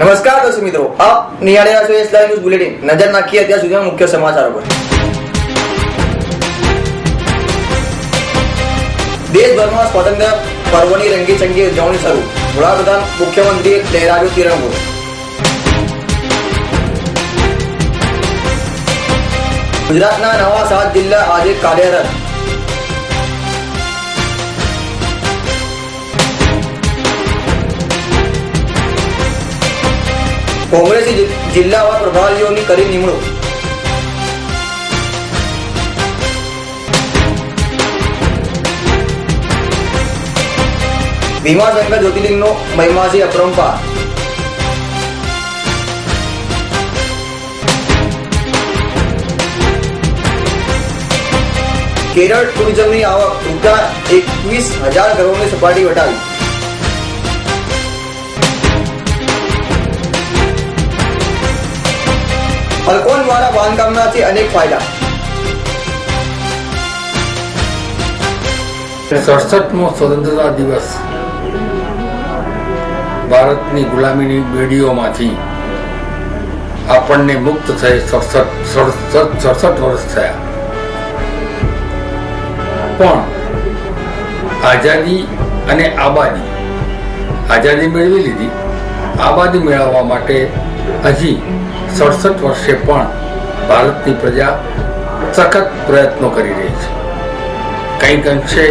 દર્શક મિત્રો. આપ નિહાળી રહ્યા છો એસ લાઈવ ન્યૂઝ બુલેટિન નજર નાખીએ અત્યાર સુધીના મુખ્ય સમાચારો પર. દેશભરમાં સ્વતંત્ર પર્વની રંગીચંગી ઉજવણી શરૂ. વડાપ્રધાન, મુખ્યમંત્રીએ લહેરાવ્યો તિરંગો. ગુજરાતના નવા સાત જિલ્લા આજે કાર્યરત કોંગ્રેસી જિલ્લાવા પ્રભારીઓની કરી નિમણૂક. ભીમાશંકર જ્યોતિર્લિંગનો મહિમાસી અપરંપાર કેરળ ટુરિઝમની આવક રૂપિયા એકવીસ હજાર કરોડની સપાટી વટાવી. ફલ્કોન દ્વારા બાંધકામના અનેક ફાયદા. સડસઠમો સ્વતંત્રતા દિવસ ભારતની ગુલામીની બેડીઓમાંથી આપણને મુક્ત થઈ સડસઠ સડસઠ વર્ષ થયા. પણ આઝાદી અને આબાદી, આઝાદી મેળવી લીધી. આબાદી મેળવવા માટે હજી સડસઠ વર્ષે પણ ભારતની પ્રજા સખત પ્રયત્નો કરી રહી છે. કંઈક અંશે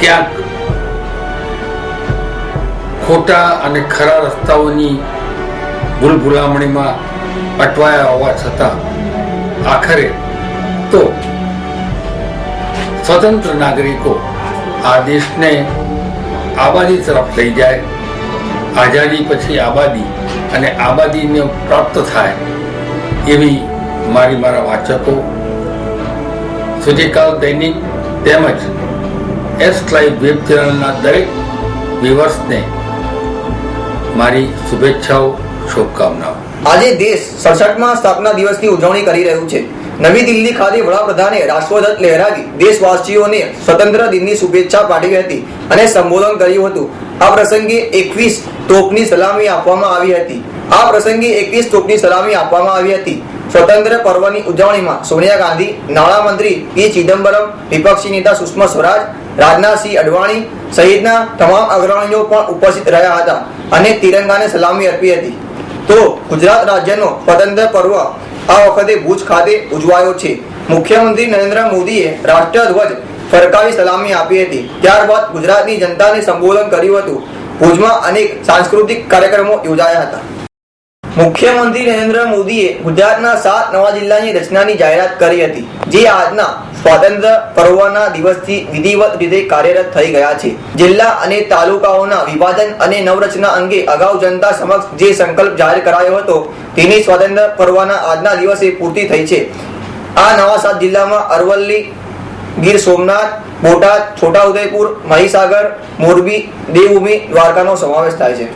ક્યાંક ખોટા અને ખરા રસ્તાઓની ભૂલભુલામણીમાં અટવાયા હોવા છતાં આખરે તો સ્વતંત્ર નાગરિકો આ દેશને આબાદી તરફ લઈ જાય, આઝાદી પછી આબાદી અને આબાદીને પ્રાપ્ત થાય એવી મારી મારા વાચકો સુજીકાલ દૈનિક તેમજ એસ લાઈવ વેબ ચેનલના દરેક વ્યુઅર્સને મારી શુભેચ્છાઓ, શુભકામનાઓ. આજે દેશ સડસઠમાં સ્થાપના દિવસની ઉજવણી કરી રહ્યું છે. નવી દિલ્હી ખાતે વડાપ્રધાને રાષ્ટ્રધ્વજ લહેરાવી દેશવાસીઓને સ્વતંત્ર દિનની શુભેચ્છા પાઠવી હતી અને સંબોધન કર્યું હતું. આ પ્રસંગે એકવીસ તોપની સલામી આપવામાં આવી હતી. આ પ્રસંગે એકવીસ તોપની સલામી આપવામાં આવી હતી. સ્વતંત્ર પર્વની ઉજવણીમાં સોનિયા ગાંધી નાણામંત્રી પી ચિદમ્બરમ, વિપક્ષી નેતા સુષ્મા સ્વરાજ રાજનાથસિંહ અડવાણી સહિતના તમામ અગ્રણીઓ પણ ઉપસ્થિત રહ્યા હતા અને તિરંગાને સલામી અર્પી હતી. તો ગુજરાત રાજ્યનો સ્વતંત્ર પર્વ આ વખતે ભુજ ખાતે ઉજવાયો છે. મુખ્યમંત્રી નરેન્દ્ર મોદીએ રાષ્ટ્રધ્વજ ફરકાવી સલામી આપી હતી. ત્યારબાદ ગુજરાતની જનતાને સંબોધન કર્યું હતું. ભુજમાં અનેક સાંસ્કૃતિક કાર્યક્રમો યોજાયા હતા. મુખ્યમંત્રી નરેન્દ્ર મોદીએ ગુજરાતના સાત નવા જિલ્લાની રચનાની જાહેરાત કરી હતી, જે આજના સ્વાતંત્ર્ય પર્વના દિવસથી વિધિવત રીતે કાર્યરત થઈ ગયા છે. જિલ્લા અને તાલુકાઓના વિભાજન અને નવરચના અંગે અગાઉ જનતા સમક્ષ જે સંકલ્પ જાહેર કરાયો હતો, તેની સ્વાતંત્ર્ય પર્વના આજના દિવસે પૂર્તિ થઈ છે. આ નવા સાત જિલ્લામાં અરવલ્લી ગીર સોમનાથ, બોટાદ, છોટાઉદેપુર, મહીસાગર, મોરબી, દેવભૂમિ, દ્વારકાનો સમાવેશ થાય છે.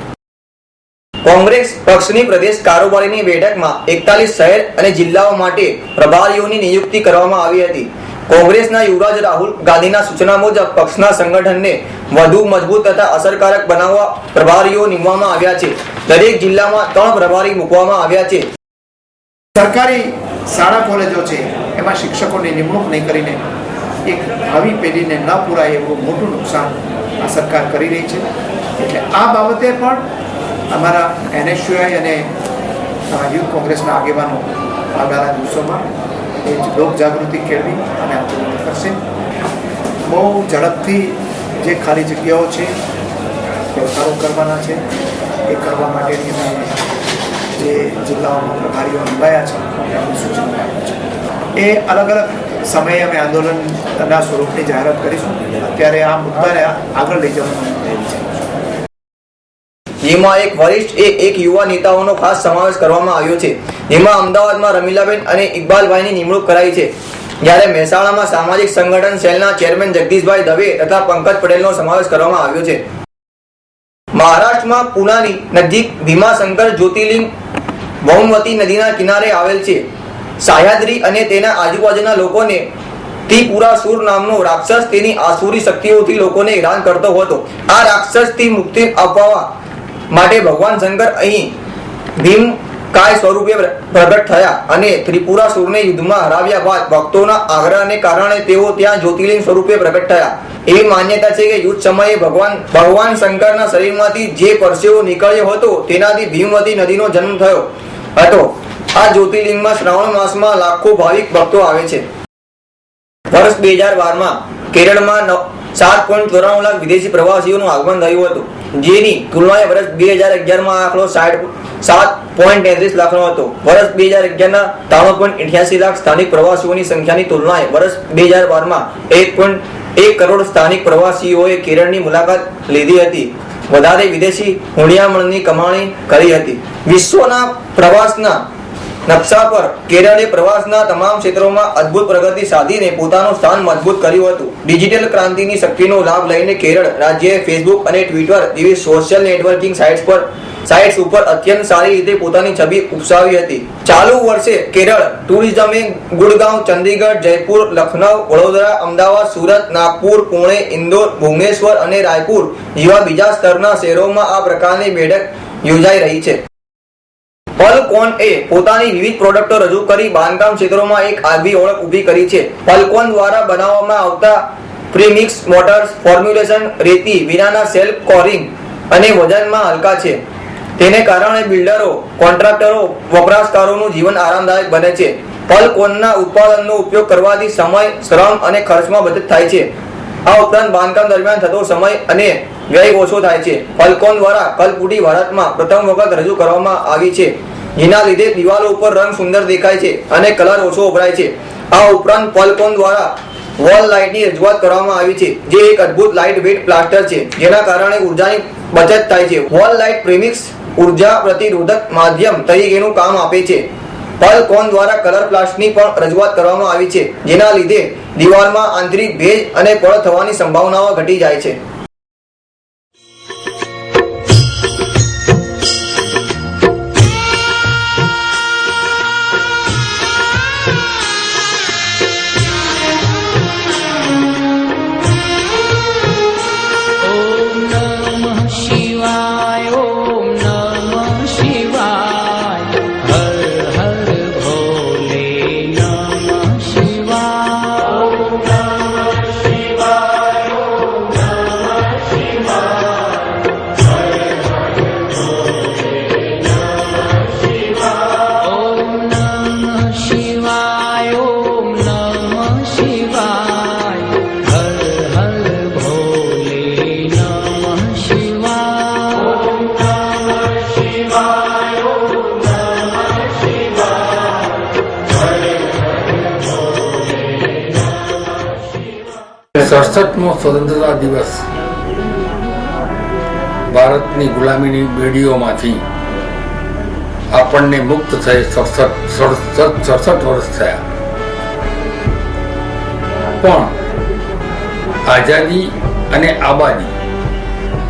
કોંગ્રેસ પક્ષની પ્રદેશ કારોબારીની બેઠકમાં એકતાલીસ શહેર અને જિલ્લાઓ માટે પ્રભારીઓની નિયુક્તિ કરવામાં આવી હતી. કોંગ્રેસના યુવરાજ રાહુલ ગાંધીના સૂચના મુજબ પક્ષના સંગઠનને વધુ મજબૂત તથા અસરકારક બનાવવા પ્રભારીઓ નીમવામાં આવ્યા છે. દરેક જિલ્લામાં ત્રણ પ્રભારી મૂકવામાં આવ્યા છે. સરકારી શાળા કોલેજો છે, એમાં શિક્ષકોની નિમણૂક નહીં કરીને એક આવી પેઢીને ન પૂરાય એવું મોટું નુકસાન આ સરકાર કરી રહી છે. એટલે આ બાબતે પણ અમારા એનએસયુઆઈ અને યુથ કોંગ્રેસના આગેવાનો આવનારા દિવસોમાં એ જ લોક જાગૃતિ કેળવી અને આંદોલન કરશે. બહુ ઝડપથી જે ખાલી જગ્યાઓ છે વ્યવહારો કરવાના છે. એ કરવા માટેની જે જિલ્લાઓમાં પ્રભારીઓ નોંધાયા છે એ અલગ અલગ સમયે અમે આંદોલનના સ્વરૂપની જાહેરાત કરીશું. અત્યારે આ મુદ્દાને આગળ લઈ જવાનું જેમાં એક વરિષ્ઠ, એ એક યુવા નેતાઓનો ખાસ સમાવેશ કરવામાં આવ્યો છે. જેમાં અમદાવાદમાં રમીલાબેન અને ઇકબાલભાઈની નિમણૂક કરાઈ છે. જ્યારે મહેસાણામાં સામાજિક સંગઠન સેલના ચેરમેન જગદીશભાઈ દવે તથા પંકજ પટેલનો સમાવેશ કરવામાં આવ્યો છે. મહારાષ્ટ્રમાં પુનાની નજીક ભીમાશંકર જ્યોતિર્લિંગ બહુમતી નદીના કિનારે આવેલ છે. સાહ્યાદ્રી અને તેના આજુબાજુના લોકોને ત્રિપુરાસુર નામનો રાક્ષસ તેની આસુરી શક્તિઓથી લોકોને હેરાન કરતો હતો. આ રાક્ષસથી મુક્તિ અપાવવા માટે ભગવાન શંકર અહીં ભીમ કાય સ્વરૂપે પ્રગટ થયા અને ત્રિપુરા સુરને યુદ્ધમાં હરાવ્યા બાદ ભક્તોના આગ્રહને કારણે તેઓ ત્યાં જ્યોતિર્લિંગ સ્વરૂપે પ્રગટ થયા. એવી માન્યતા છે કે યુદ્ધ સમયે ભગવાન ભગવાન શંકરના શરીરમાંથી જે પરસેવો નીકળ્યો હતો તેનાથી ભીમવતી નદીનો જન્મ થયો. હતો. આ જ્યોતિર્લિંગમાં શ્રાવણ માસમાં લાખો ભાવિક ભક્તો આવે છે. વર્ષ બે હજાર બારમાં કેરળમાં સાત પોઈન્ટ ચોરાણું લાખ વિદેશી પ્રવાસીઓનું આગમન થયું હતું. જેની તુલનાએ વર્ષ બે હજાર અગિયારમાં આંકડો સાઠ સાત પોઈન્ટ તેત્રીસ લાખનો હતો. વર્ષ બે હજાર અગિયારના ત્રાણું પોઈન્ટ અઠ્યાસી લાખ સ્થાનિક પ્રવાસીઓની સંખ્યાની તુલનાએ વર્ષ બે હજાર બારમાં એક પોઈન્ટ એક કરોડ સ્થાનિક પ્રવાસીઓએ કેરળની મુલાકાત લીધી હતી. વધારે વિદેશી હુંડિયામણની કમાણી કરી હતી. વિશ્વના પ્રવાસના નકશા પર કેરળે પ્રવાસના તમામ ક્ષેત્રોમાં અદ્ભુત પ્રગતિ સાધીને પોતાનું સ્થાન મજબૂત કર્યું હતું. ડિજિટલ ક્રાંતિની શક્તિનો લાભ લઈને કેરળ રાજ્યએ ફેસબુક અને ટ્વિટર જેવી સોશિયલ નેટવર્કિંગ સાઇટ્સ પર સાઇટ્સ ઉપર અત્યંત સારી રીતે પોતાની છબી ઉપસાવી હતી. ચાલુ વર્ષે કેરળ, ટુરિઝમે ગુડગાંવ, ચંદીગઢ, જયપુર, લખનઉ, વડોદરા, અમદાવાદ, સુરત, નાગપુર, પુણે, ઇન્દોર, ભુવનેશ્વર અને રાયપુર જેવા બીજા સ્તરના શહેરોમાં આ પ્રકારની બેઠક યોજાઈ રહી છે. પલકોન એ પોતાની વિવિધ પ્રોડક્ટો રજૂ કરી બાંધકામ ક્ષેત્રોમાં એક આગવી ઓળખ ઊભી કરી છે. પલકોન દ્વારા બનાવવામાં આવતા પ્રીમિક્સ મોટર્સ, ફોર્મ્યુલેશન, રેતી વિનાના સેલ્ફ કોરિંગ અને વજનમાં હલકા છે. તેને કારણે બિલ્ડરો, કોન્ટ્રાક્ટરો, વપરાશકારોનું જીવન આરામદાયક બને છે. પલકોનના ઉત્પાદનનો ઉપયોગ કરવાથી સમય, શ્રમ અને ખર્ચમાં બચત થાય છે. આ ઉપરાંત બાંધકામ દરમિયાન થતો સમય અને વ્યય ઓછો થાય છે. પલકોન દ્વારા કલપુટી ભારતમાં પ્રથમ વખત રજૂ કરવામાં આવી છે. જેના લીધે દિવાલો ઉપર રંગ સુંદર દેખાય છે અને કલર ઓછો વપરાય છે. આ ઉપરાંત પલકોન દ્વારા વોલ લાઇટની રજૂઆત કરવામાં આવી છે, જે એક અદ્ભુત લાઇટ વેટ પ્લાસ્ટર છે, જેના કારણે ઉર્જાની બચત થાય છે. વોલ લાઇટ પ્રેમિક્સ ઊર્જા પ્રતિરોધક માધ્યમ તરીકેનું કામ આપે છે. પલ કોન દ્વારા કલર પ્લાસ્ટની પણ રજૂઆત કરવામાં આવી છે. જેના લીધે દિવાલમાં આંતરિક ભેજ અને પળ થવાની સંભાવનાઓ ઘટી જાય છે. સડસઠમો સ્વતંત્રતા દિવસ ભારતની ગુલામીની બેડીઓમાંથી આપણને મુક્ત થઈ સડસઠ સડસઠ વર્ષ થયા. પણ આઝાદી અને આબાદી,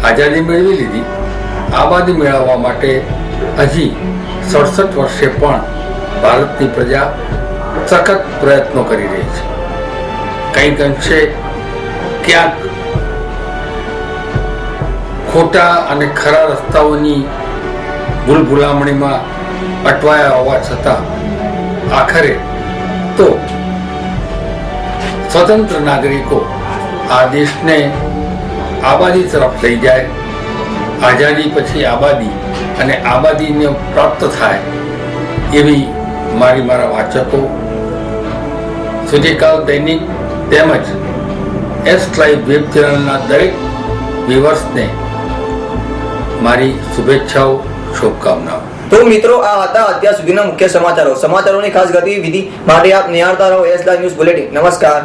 આઝાદી મેળવી લીધી. આબાદી મેળવવા માટે હજી સડસઠ વર્ષે પણ ભારતની પ્રજા સખત પ્રયત્નો કરી રહી છે. કંઈક અંશે ક્યાંક ખોટા અને ખરા રસ્તાઓની ભૂલભુલામણીમાં અટવાયા હોવા છતાં આખરે તો સ્વતંત્ર નાગરિકો આ દેશને આબાદી તરફ લઈ જાય, આઝાદી પછી આબાદી અને આબાદીને પ્રાપ્ત થાય એવી મારી મારા વાચકો. સુધીકાલ દૈનિક તેમજ એસ લાઈવ વેબ ચેનલના દરેક વ્યુઅર્સને મારી શુભેચ્છાઓ, શુભકામનાઓ. તો મિત્રો, આ હતા અત્યાર સુધીના મુખ્ય સમાચારો. સમાચારોની ખાસ ગતિવિધિ માટે આપ નિહાળતા રહો એસ ન્યૂઝ બુલેટિન. નમસ્કાર.